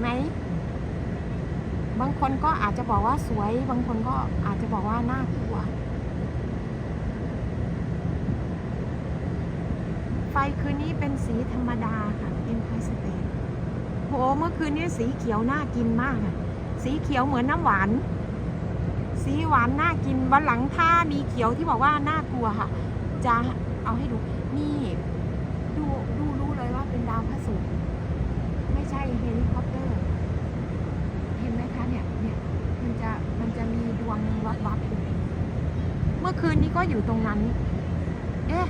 ไหม บางคนก็อาจจะบอกว่าสวย บางคนก็อาจจะบอกว่าน่ากลัว ไฟคืนนี้เป็นสีธรรมดาค่ะเป็นไฟสเตทโหเมื่อคืนนี้สีเขียวน่ากินมากอะสีเขียวเหมือนน้ำหวาน สีหวานน่ากินวันหลังถ้ามีเขียวที่บอกว่าน่ากลัวค่ะ จะเอาให้ดูนี่ดูดูรู้เลยว่าเป็นดาวพระศุกร์ไม่ใช่เฮลคอปเตอร์ เห็นไหมคะเนี่ย เนี่ย มันจะ มันจะมีดวงวับวับๆอยู่เมื่อคืนนี้ ก็อยู่ตรงนั้น เอ๊ะ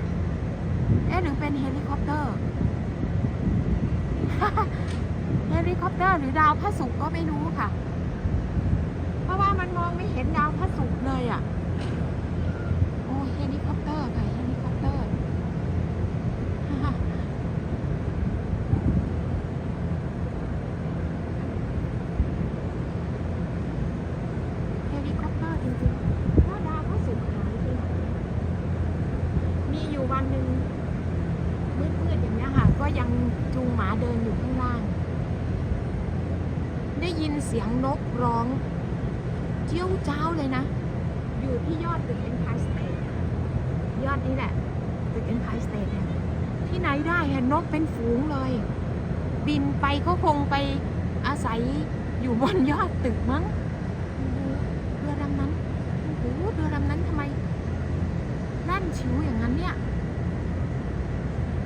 เอ๊ะหรือเป็นเฮลิคอปเตอร์ เฮลิคอปเตอร์หรือดาวพระศุกร์ก็ไม่รู้ค่ะ เพราะว่ามันมองไม่เห็นดาวพระศุกร์เลยอะ โอ้เฮลิคอปเตอร์ค่ะเฮลิคอปเตอร์ เฮลิคอปเตอร์จริงๆว่าดาวพระศุกร์หายไปไหนมีอยู่ วันหนึ่งมืดๆอย่างนี้ยค่ะ ก็ยังจูงหมาเดินอยู่ข้างล่าง ได้ยินเสียงนกร้องเจี้ยวเจ้าเลยนะ อยู่ที่ยอดตึก Empire State ยอดนี้แหละตึก Empire State เนี่ยที่ไหนได้เห็นนกเป็นฝูงเลย บินไปก็คงไปอาศัยอยู่บนยอดตึกมั้งโอ้โหเรือลำนั้นโอ้โหเรือลำนั้นทำไมแล่นชิวอย่างนั้นเนี่ย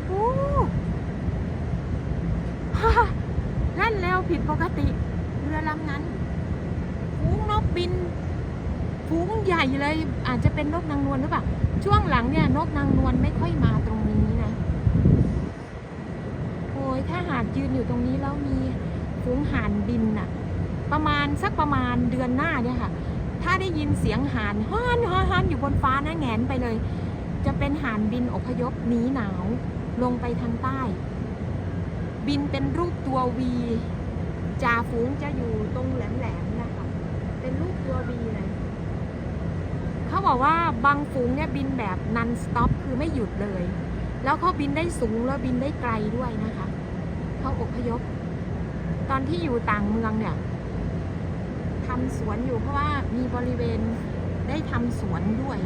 โอ้ ฮ่าแล่นเร็วผิดปกติ เรือลำนั้น ฝูงนก บินฝูงใหญ่เลย อาจจะเป็นนกนางนวลหรือเปล่า ช่วงหลังเนี่ยนกนางนวลไม่ค่อยมาตรงนี้นะ โอ้ยถ้าหากยืนอยู่ตรงนี้แล้วมีฝูงห่านบินน่ะประมาณสักประมาณเดือนหน้าเนี่ยค่ะ ถ้าได้ยินเสียงห่านฮ่านฮ่านฮ่านอยู่บนฟ้านะแงนไปเลย จะเป็นห่านบินอพยพหนีหนาวลงไปทางใต้ บินเป็นรูปตัววีจ่าฝูงจะอยู่ตรงแหลมๆนะคะ เป็นรูปตัววีเลย เขา บอกว่าบางฝูงเนี่ยบินแบบนันสต็อปคือไม่หยุดเลย แล้วเขาบินได้สูงแล้วบินได้ไกลด้วยนะคะเขาอพยพ ตอนที่อยู่ต่างเมืองเนี่ยทำสวนอยู่เพราะว่ามีบริเวณได้ทำสวนด้วย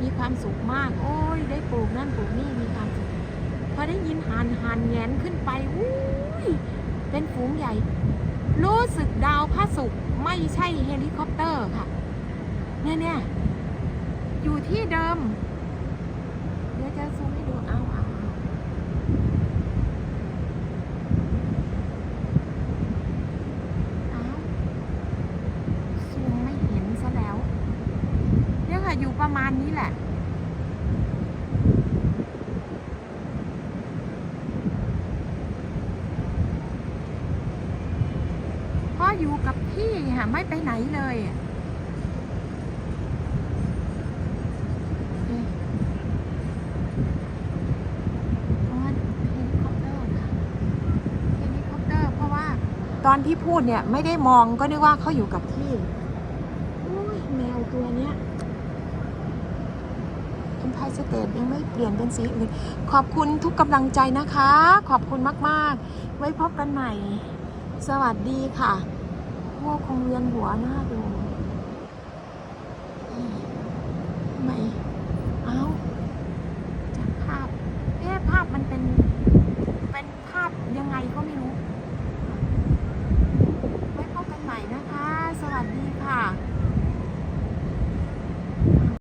มีความสุขมาก โอ้ย ได้ปลูกนั่นปลูกนี่มีความสุขพอได้ยินหานหานแงนขึ้นไปอุ้ยเป็นฝูงใหญ่ รู้สึกดาวพระศุกร์ไม่ใช่เฮลิคอปเตอร์ค่ะ เนี่ยเนี่ยอยู่ ที่เดิม เดี๋ยวจะซูมให้ดูเอาเอาเอาซูมไม่เห็นซะแล้ว เนี่ยค่ะอยู่ประมาณนี้แหละพราะอยู่กับที่ค่ะไม่ไปไหนเลยอะเอ๊ะอ๋อเฮลิคอปเตอร์ค่ะเฮลิคอปเตอร์ เพราะว่า ตอนที่พูดเนี่ยไม่ได้มองก็นึกว่าเขาอยู่กับที่อุ้ยแมวตัวเนี้ยเป็นไพสเตทยังไม่เปลี่ยนเป็นสีอื่นขอบคุณทุกกำลังใจนะคะ ขอบคุณมากๆ ไว้พบกันใหม่ สวัสดีค่ะพวกคงเวียนหัวหน้าดู